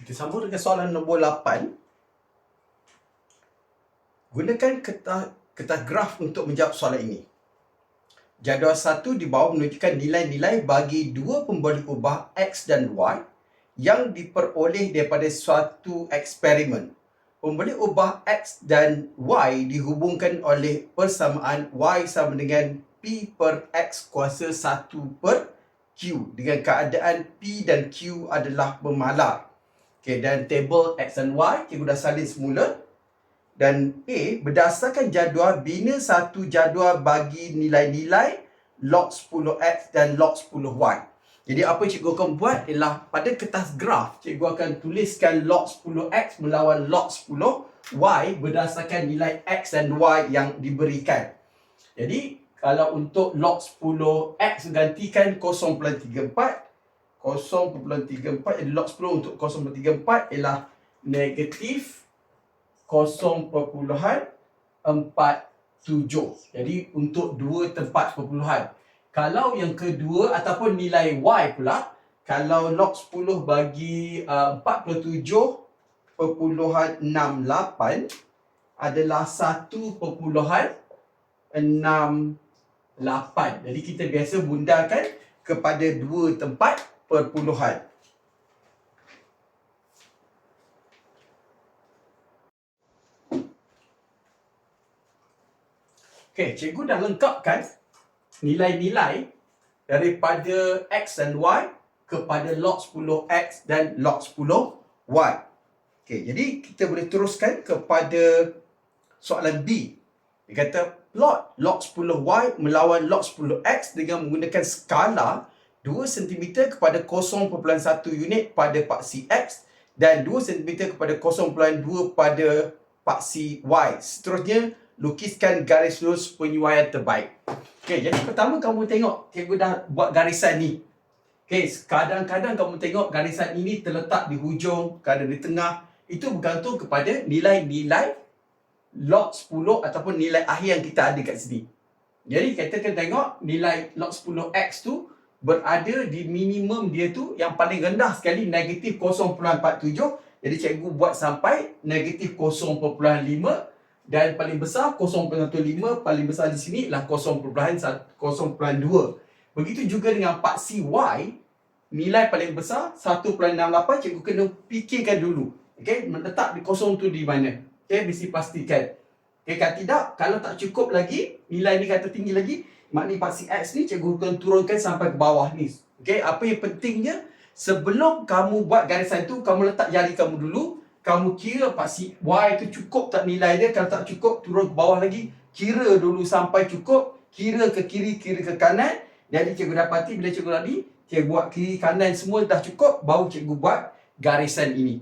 Kita sambung dengan soalan nombor 8. Gunakan kertas, kertas graf untuk menjawab soalan ini. Jadual satu di bawah menunjukkan nilai-nilai bagi dua pembalik ubah X dan Y yang diperoleh daripada suatu eksperimen. Pembalik ubah X dan Y dihubungkan oleh persamaan Y sama dengan P per X kuasa 1 per Q dengan keadaan P dan Q adalah bermalar. Okay, dan table X dan Y cikgu dah salin semula. Dan A berdasarkan jadual bina satu jadual bagi nilai-nilai log 10X dan log 10Y. Jadi apa cikgu akan buat ialah pada kertas graf cikgu akan tuliskan log 10X melawan log 10Y berdasarkan nilai X dan Y yang diberikan. Jadi kalau untuk log 10X gantikan 0.34 0.34 jadi log 10 untuk 0.34 ialah negatif 0.47. Jadi untuk dua tempat perpuluhan. Kalau yang kedua ataupun nilai Y pula, kalau log 10 bagi uh, 47.68 adalah 1.68. Jadi kita biasa bundarkan kepada dua tempat perpuluhan. Okey, cikgu dah lengkapkan nilai-nilai daripada X dan Y kepada log 10X dan log 10Y. Okey, jadi kita boleh teruskan kepada soalan B. Dia kata plot log 10Y melawan log 10X dengan menggunakan skala 2 cm kepada 0.1 unit pada paksi X dan 2 cm kepada 0.2 pada paksi Y. Seterusnya, lukiskan garis lurus penyuaian terbaik. Okey, jadi pertama kamu tengok cikgu dah buat garisan ni. Okey, kadang-kadang kamu tengok garisan ini terletak di hujung, kadang di tengah. Itu bergantung kepada nilai-nilai log 10 ataupun nilai akhir yang kita ada kat sini. Jadi kita akan tengok nilai log 10x tu berada di minimum dia tu yang paling rendah sekali negatif 0.47. Jadi cikgu buat sampai negatif 0.5 dan paling besar 0.15 paling besar di sini ialah 0.02 begitu juga dengan paksi Y nilai paling besar 1.68 cikgu kena fikirkan dulu. Okey meletak di kosong tu di mana? Okey mesti pastikan. Okey kalau tidak kalau tak cukup lagi nilai ni kata tinggi lagi maknanya paksi X ni cikgu akan turunkan sampai ke bawah ni. Okey apa yang pentingnya sebelum kamu buat garisan tu kamu letak jari kamu dulu kamu kira paksi Y tu cukup tak nilai dia kalau tak cukup turun ke bawah lagi. Kira dulu sampai cukup kira ke kiri kira ke kanan. Jadi cikgu dapati bila cikgu tadi cikgu buat kiri kanan semua dah cukup baru cikgu buat garisan ini.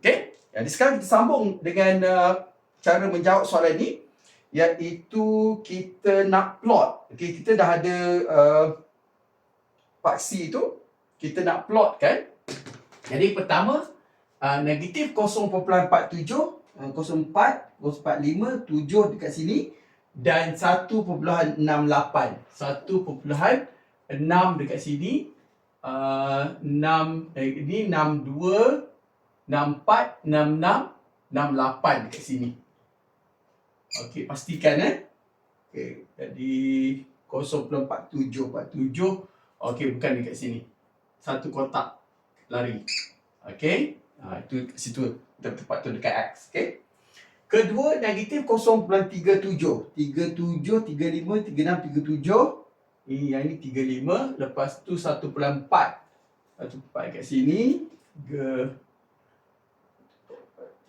Okey? Jadi sekarang kita sambung dengan uh, cara menjawab soalan ini iaitu kita nak plot. Okey kita dah ada uh, paksi tu kita nak plot kan? Jadi pertama uh, negatif 0.47 uh, 04 045 7 dekat sini dan 1.68 1.6 dekat sini uh, 6 eh, ini 62 64 66 68 dekat sini okey pastikan eh okey jadi 0.47 47 okey bukan dekat sini satu kotak lari okey Ha, itu situ tempat tu dekat X. Okay. Kedua, negatif 0.37. 37, 35, 36, 37. Ini yang ini 35. Lepas tu 1.4. 1.4 kat sini. 3,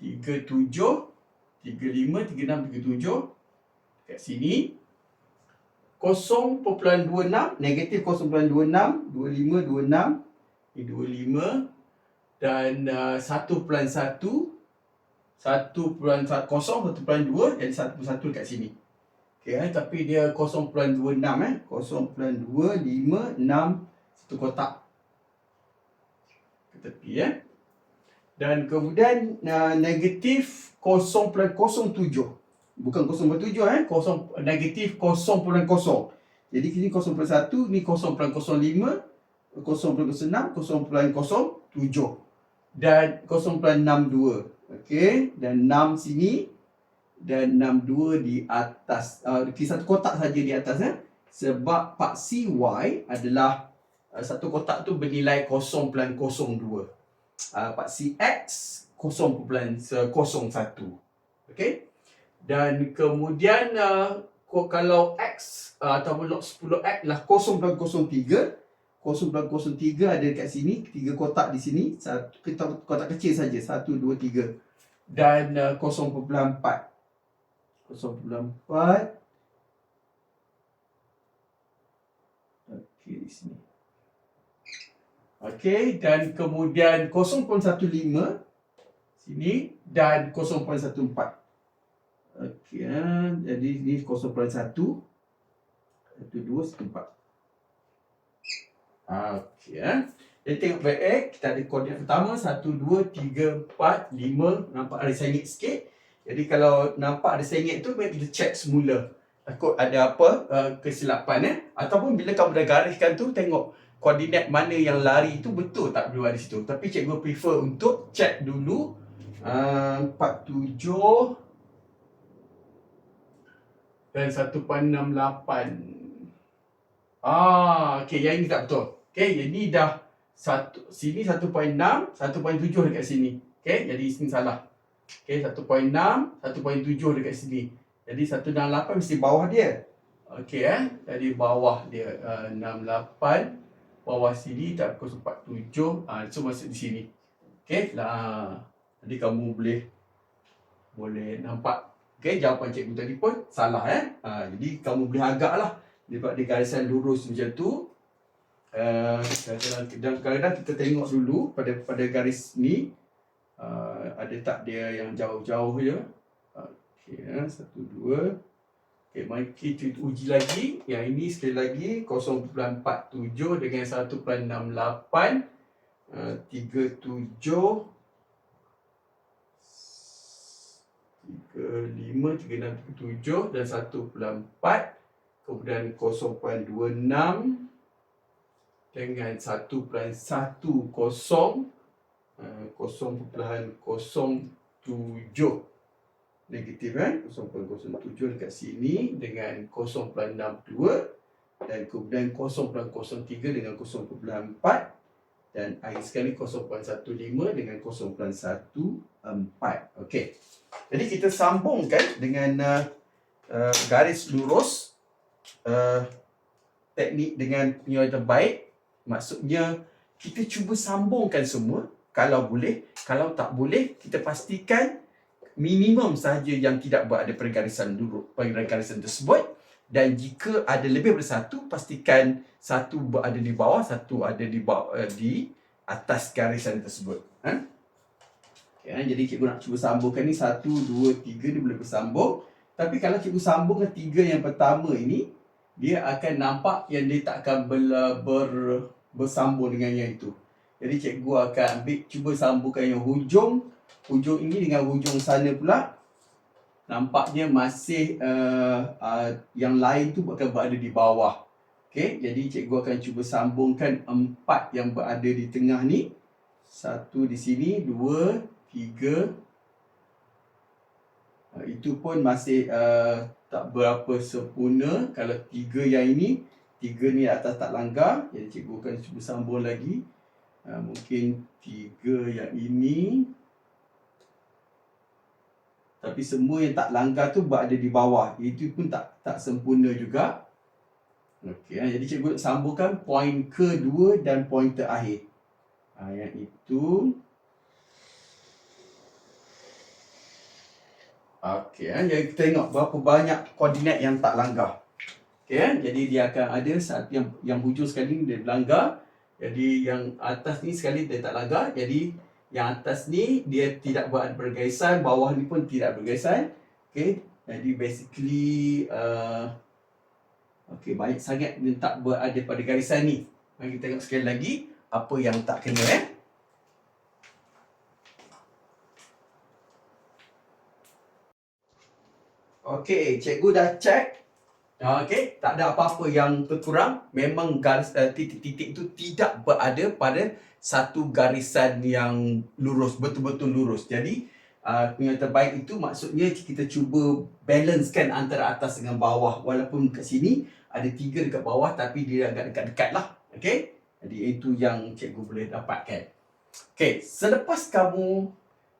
37, 35, 36, 37. Kat sini. 0.26. Negatif 0.26. 25, 26. Ini 25 dan uh, 1.1 1.1 kosong 1.2 jadi 1.1 dekat sini. Okey eh tapi dia 0.26 eh 0.256 satu kotak. Ke tepi eh. Dan kemudian uh, negatif 0.07. Bukan 0.7 eh, 0 negatif 0.0. Jadi sini 0.1, ni 0.05, 0.06, 0.07 dan 0.62. Okey, dan 6 sini dan 62 di atas. Uh, satu kotak saja di atas eh. Sebab pak CY adalah uh, satu kotak tu bernilai 0.02. Uh, pak CX 0.01. Okey. Dan kemudian uh, kalau X uh, ataupun log 10X lah 0.03 0.03 ada dekat sini, tiga kotak di sini, satu kotak, kotak kecil saja, satu, dua, tiga. Dan uh, 0.4. 0.4. Okey, di sini. Okey, dan kemudian 0.15 sini dan 0.14. Okey, uh, jadi ini 0.1. 1, 2, 4. Okey eh. Jadi tengok baik eh. Kita ada koordinat pertama. Satu, dua, tiga, empat, lima. Nampak ada sengit sikit. Jadi kalau nampak ada sengit tu, mari kita check semula. Takut ada apa uh, kesilapan eh. Ataupun bila kamu dah gariskan tu, tengok koordinat mana yang lari tu betul tak berada di situ. Tapi cikgu prefer untuk check dulu. Uh, 47 dan 1.68. Ah, okey, yang ini tak betul. Okey, jadi dah satu sini 1.6, 1.7 dekat sini. Okey, jadi sini salah. Okey, 1.6, 1.7 dekat sini. Jadi 168 mesti bawah dia. Okey eh. Jadi bawah dia uh, 68 bawah sini tak 047 ah uh, so masuk di sini. Okey, lah. Jadi kamu boleh boleh nampak. Okey, jawapan cikgu tadi pun salah eh. Ha, jadi kamu boleh agaklah daripada garisan lurus macam tu. Uh, dan kadang-kadang kita tengok dulu pada pada garis ni. Uh, ada tak dia yang jauh-jauh je? Okey ya satu dua. Okey mari kita uji lagi. Yang ini sekali lagi 0.47 dengan 1.68 uh, 37 tiga lima tiga enam tiga tujuh dan satu empat. Kemudian kosong dua enam dengan 1.10 uh, kosong perlahan kosong tujuh. Negatif kan kosong kosong tujuh dekat sini dengan kosong enam dua dan kemudian kosong kosong tiga dengan kosong empat dan akhir sekali kosong satu lima dengan kosong satu empat. Okey. Jadi kita sambungkan dengan uh, uh, garis lurus uh, teknik dengan penyelesaian terbaik. Maksudnya kita cuba sambungkan semua. Kalau boleh, kalau tak boleh kita pastikan minimum sahaja yang tidak berada pada lurus pada garisan tersebut dan jika ada lebih daripada satu pastikan satu berada di bawah satu ada di bawah uh, di atas garisan tersebut ha? ha? jadi cikgu nak cuba sambungkan ni satu, dua, tiga dia boleh bersambung tapi kalau cikgu sambungkan tiga yang pertama ini dia akan nampak yang dia tak akan ber, ber bersambung dengan yang itu. Jadi cikgu akan ambil cuba sambungkan yang hujung hujung ini dengan hujung sana pula. Nampaknya masih uh, uh, yang lain tu akan berada di bawah. Okey, jadi cikgu akan cuba sambungkan empat yang berada di tengah ni. Satu di sini, dua, tiga. Uh, itu pun masih uh, tak berapa sempurna. Kalau tiga yang ini, tiga ni atas tak langgar jadi cikgu akan cuba sambung lagi ha, mungkin tiga yang ini tapi semua yang tak langgar tu berada di bawah itu pun tak tak sempurna juga okey ha, jadi cikgu sambungkan poin kedua dan poin terakhir ha, yang itu okey ha, jadi kita tengok berapa banyak koordinat yang tak langgar Okay, eh? jadi dia akan ada saat yang yang hujung sekali dia langgar. Jadi yang atas ni sekali dia tak langgar. Jadi yang atas ni dia tidak buat bergaisan, bawah ni pun tidak bergaisan. Okay, jadi basically uh, okay banyak sangat dia tak berada pada garisan ni. Mari kita tengok sekali lagi apa yang tak kena eh. Okay, cikgu dah check Okey, tak ada apa-apa yang terkurang. Memang garis uh, titik-titik itu tidak berada pada satu garisan yang lurus, betul-betul lurus. Jadi uh, yang terbaik itu maksudnya kita cuba balancekan antara atas dengan bawah. Walaupun kat sini ada tiga dekat bawah tapi dia agak dekat-dekat lah. Okay? Jadi itu yang cikgu boleh dapatkan. Okay, selepas kamu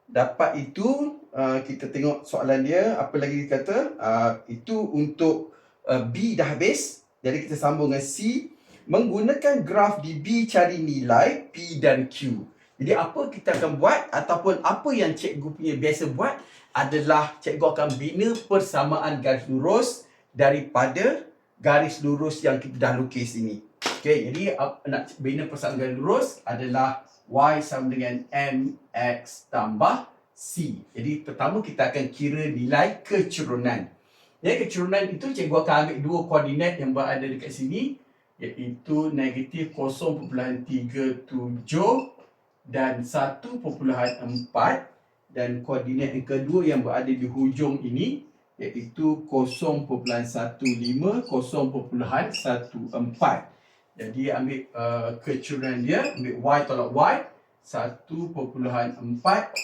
dapat itu, uh, kita tengok soalan dia. Apa lagi dia kata? Uh, itu untuk uh, B dah habis. Jadi kita sambung dengan C. Menggunakan graf di B cari nilai P dan Q. Jadi apa kita akan buat ataupun apa yang cikgu punya biasa buat adalah cikgu akan bina persamaan garis lurus daripada garis lurus yang kita dah lukis ini. Okey, jadi nak bina persamaan garis lurus adalah Y sama dengan MX tambah C. Jadi pertama kita akan kira nilai kecurunan. Ya, kecurunan itu cikgu akan ambil dua koordinat yang berada dekat sini iaitu negatif 0.37 dan 1.4 dan koordinat yang kedua yang berada di hujung ini iaitu 0.15 0.14 jadi ambil uh, kecurunan dia ambil y tolak y 1.4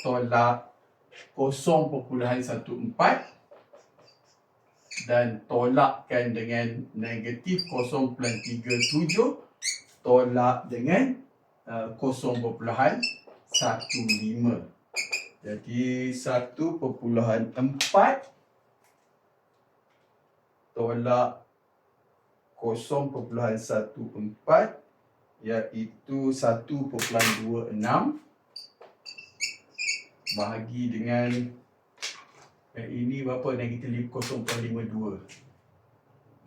tolak 0.14 dan tolakkan dengan negatif 0.37 tolak dengan uh, 0.15 jadi 1.4 tolak 0.14 iaitu 1.26 bahagi dengan yang ini berapa? Negatif 0.52.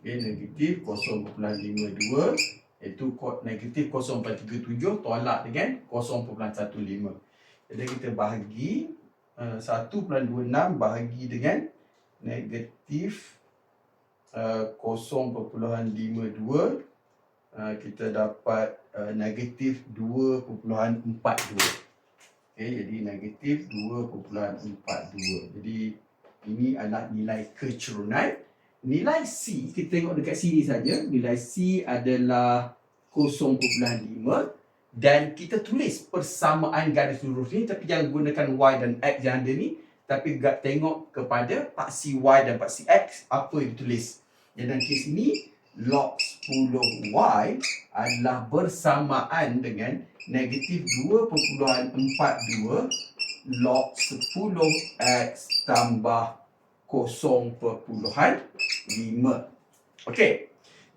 Okay, negatif 0.52 iaitu negatif 0.37 tolak dengan 0.15. Jadi kita bahagi uh, 1.26 bahagi dengan negatif uh, 0.52 uh, kita dapat uh, negatif 2.42. Okay, jadi negatif 2.42. Jadi ini adalah nilai kecurunan. Nilai C, kita tengok dekat sini saja. Nilai C adalah 0.5 dan kita tulis persamaan garis lurus ni tapi jangan gunakan Y dan X yang ada ni tapi tengok kepada paksi Y dan paksi X apa yang ditulis. Jadi dalam kes ni log 10Y adalah bersamaan dengan negatif 2.42 log 10x tambah 0.5. Okey.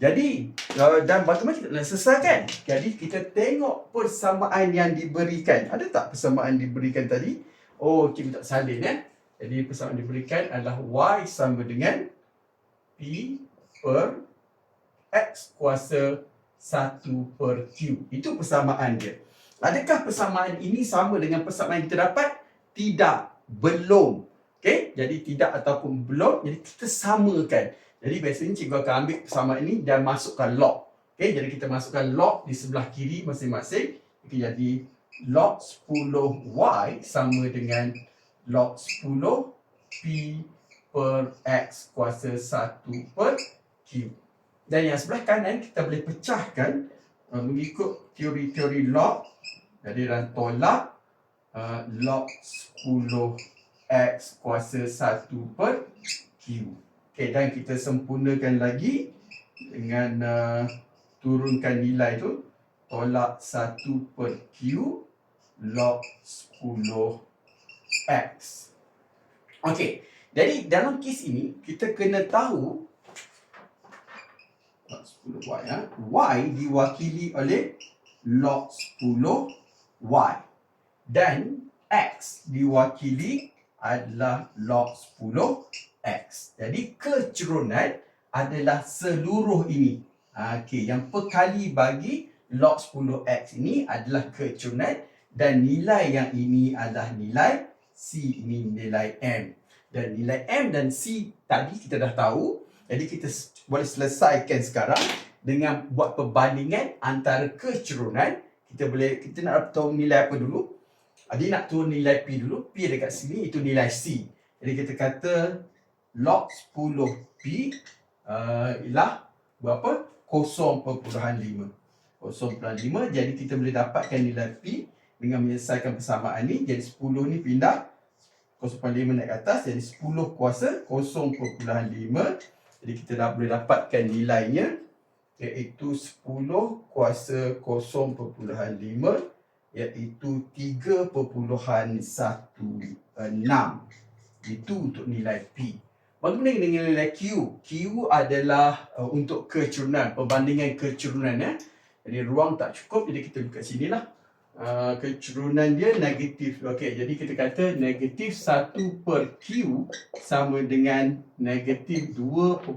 Jadi uh, dan bagaimana kita nak selesaikan? Jadi kita tengok persamaan yang diberikan. Ada tak persamaan diberikan tadi? Oh, kita tak salin ya. Jadi persamaan diberikan adalah y sama dengan p per x kuasa 1 per q. Itu persamaan dia. Adakah persamaan ini sama dengan persamaan yang kita dapat? Tidak, belum. Okey, jadi tidak ataupun belum, jadi kita samakan. Jadi biasanya cikgu akan ambil persamaan ini dan masukkan log. Okey, jadi kita masukkan log di sebelah kiri masing-masing. Okay, jadi log 10y sama dengan log 10 p per x kuasa 1 per q. Dan yang sebelah kanan kita boleh pecahkan uh, mengikut teori-teori log jadi dalam tolak uh, log 10 X kuasa 1 per Q. Okay, dan kita sempurnakan lagi dengan uh, turunkan nilai tu. Tolak 1 per Q log 10 X. Okay, jadi dalam kes ini kita kena tahu 10 Y, ya. y diwakili oleh log 10 Y. Dan X diwakili adalah log 10 X. Jadi kecerunan adalah seluruh ini. Ha, okay. Yang perkali bagi log 10 X ini adalah kecerunan dan nilai yang ini adalah nilai C ini nilai M. Dan nilai M dan C tadi kita dah tahu. Jadi kita boleh selesaikan sekarang dengan buat perbandingan antara kecerunan kita boleh kita nak tahu nilai apa dulu Adi nak tahu nilai P dulu. P dekat sini itu nilai C. Jadi kita kata log 10 P uh, ialah berapa? 0.5 0.5 jadi kita boleh dapatkan nilai P dengan menyelesaikan persamaan ni. Jadi 10 ni pindah 0.5 naik ke atas jadi 10 kuasa 0.5 jadi kita dah boleh dapatkan nilainya iaitu 10 kuasa 0.5 iaitu 3.16 itu untuk nilai P Bagaimana dengan nilai Q? Q adalah uh, untuk kecerunan, perbandingan kecerunan ya. Jadi ruang tak cukup, jadi kita buka sini lah. Uh, kecerunan dia negatif. Okey, jadi kita kata negatif 1 per Q sama dengan negatif 2.42.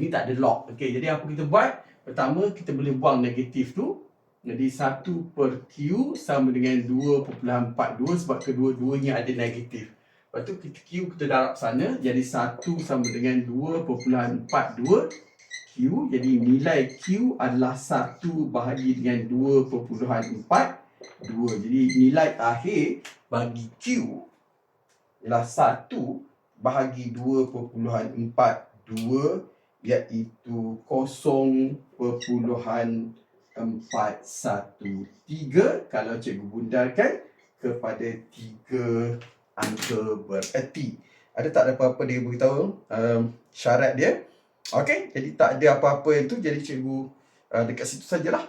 Ini tak ada log. Okey, jadi apa kita buat? Pertama, kita boleh buang negatif tu. Jadi 1 per Q sama dengan 2.42 sebab kedua-duanya ada negatif. Lepas tu kita Q kita darab sana jadi 1 sama dengan 2.42 Q jadi nilai Q adalah 1 bahagi dengan 2.42 jadi nilai akhir bagi Q ialah 1 bahagi 2.42 iaitu 0.413 kalau cikgu bundarkan kepada 3 angka bererti. Ada tak ada apa-apa dia beritahu um, syarat dia? Okey, jadi tak ada apa-apa yang tu jadi cikgu uh, dekat situ sajalah.